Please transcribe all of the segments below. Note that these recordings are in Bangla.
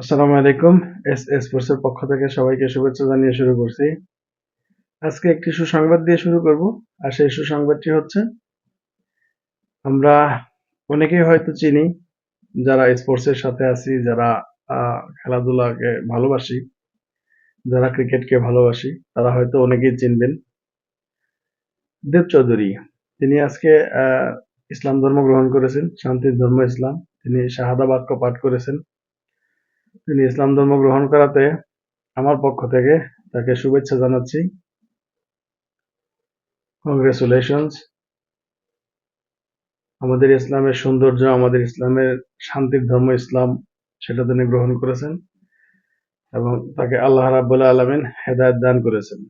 আসসালামু আলাইকুম, এস এস ফোর্সের পক্ষ থেকে সবাইকে শুভেচ্ছা জানিয়ে শুরু করছি। আজকে একটি সুসংবাদ দিয়ে শুরু করব, আর সেই সুসংবাদটি হচ্ছে, আমরা অনেকেই হয়তো চিনি, যারা স্পোর্টসের সাথে আছি, যারা খেলাধুলাকে ভালোবাসি, যারা ক্রিকেটকে ভালোবাসি, তারা হয়তো অনেকেই চিনবেন। দেব চৌধুরী, তিনি আজকে ইসলাম ধর্ম গ্রহণ করেছেন, শান্তির ধর্ম ইসলাম। তিনি শাহাদা বাক্য পাঠ করেছেন। তিনি ইসলাম ধর্ম গ্রহণ করাতে আমার পক্ষ থেকে তাকে শুভেচ্ছা জানাচ্ছি। কংগ্রেচুলেশনস আমাদের ইসলামের সৌন্দর্য, আমাদের ইসলামের শান্তির ধর্ম ইসলাম, সেটা তিনি গ্রহণ করেছেন এবং তাকে আল্লাহ রাব্বুল আলমিন হেদায়ত দান করেছেন।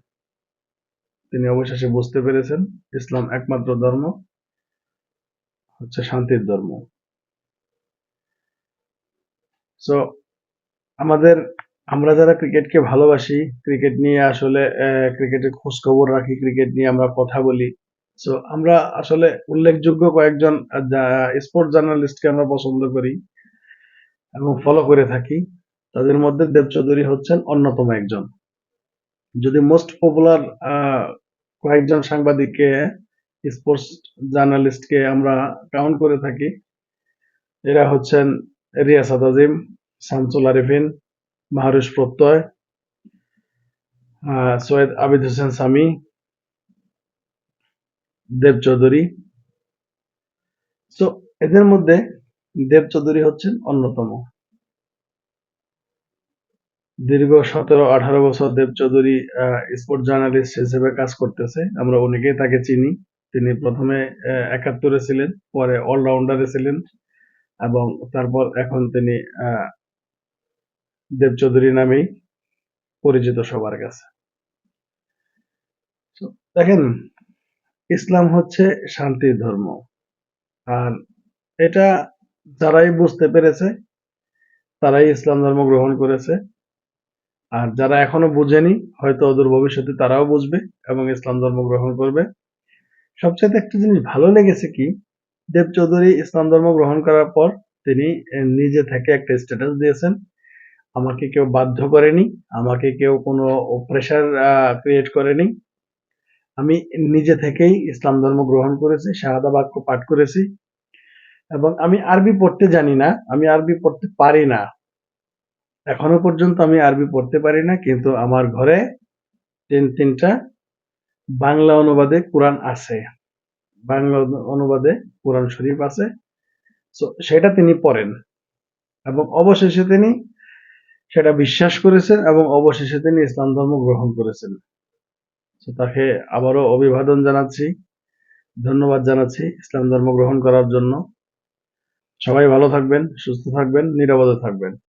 তিনি অবশেষে বুঝতে পেরেছেন ইসলাম একমাত্র ধর্ম, হচ্ছে শান্তির ধর্ম। সো আমাদের, আমরা যারা ক্রিকেটকে ভালোবাসি, ক্রিকেট নিয়ে আসলে ক্রিকেটের খোঁজ খবর রাখি, ক্রিকেট নিয়ে আমরা কথা বলি। সো আমরা আসলে উল্লেখযোগ্য কয়েকজন স্পোর্টস জার্নালিস্টকে আমরা পছন্দ করি এবং ফলো করে থাকি। তাদের মধ্যে দেব চৌধুরী হচ্ছেন অন্যতম একজন। যদি মোস্ট পপুলার কয়েকজন সাংবাদিককে স্পোর্টস জার্নালিস্টকে আমরা কাউন্ট করে থাকি, এরা হচ্ছেন রিয়াসাদ আজিম শামসুল আরিফিন মাহরুষ প্রত্যয় সৈয়দ আবিদ হোসেন সামি, দেব চৌধুরী। তো এদের মধ্যে দেব চৌধুরী হচ্ছেন অন্যতম। দীর্ঘ সতেরো আঠারো বছর দেব চৌধুরী স্পোর্ট জার্নালিস্ট হিসেবে কাজ করতেছে। আমরা অনেকেই তাকে চিনি। তিনি প্রথমে একাত্তরে ছিলেন, পরে অলরাউন্ডারে ছিলেন এবং তারপর এখন তিনি আহ, দেব চৌধুরী নামেই পরিচিত সবার কাছে। দেখেন ইসলাম হচ্ছে শান্তির ধর্ম। আর এটা যারাই বুঝতে পেরেছে তারাই ইসলাম ধর্ম গ্রহণ করেছে। আর যারা এখনও বুঝেনি হয়তো ওদের ভবিষ্যতে তারাও বুঝবে এবং ইসলাম ধর্ম গ্রহণ করবে। সবচেয়ে একটা জিনিস ভালো লেগেছে কি দেব চৌধুরী ইসলাম ধর্ম গ্রহণ করার পর তিনি নিজে থেকে একটা স্ট্যাটাস দিয়েছেন। আমাকে কেউ বাধ্য করেনি, আমাকে কেউ কোনো প্রেশার ক্রিয়েট করেনি। আমি নিজে থেকেই ইসলাম ধর্ম গ্রহণ করেছি শাহাদা বাক্য পাঠ করেছি। এবং আমি আরবি পড়তে জানি না, আমি আরবি পড়তে পারি না। এখনও পর্যন্ত আমি আরবি পড়তে পারি না, কিন্তু আমার ঘরে তিন, তিনটা বাংলা অনুবাদে কোরআন আছে। বাংলা অনুবাদে কোরআন শরীফ আছে। সেটা তিনি পড়েন। এবং অবশেষে তিনি সেটা বিশ্বাস করেছেন এবং অবশেষে তিনি ইসলাম ধর্ম গ্রহণ করেছেন। তাকে আবারও অভিবাদন জানাচ্ছি, ধন্যবাদ জানাচ্ছি ইসলাম ধর্ম গ্রহণ করার জন্য। সবাই ভালো থাকবেন, সুস্থ থাকবেন, নিরাপদে থাকবেন।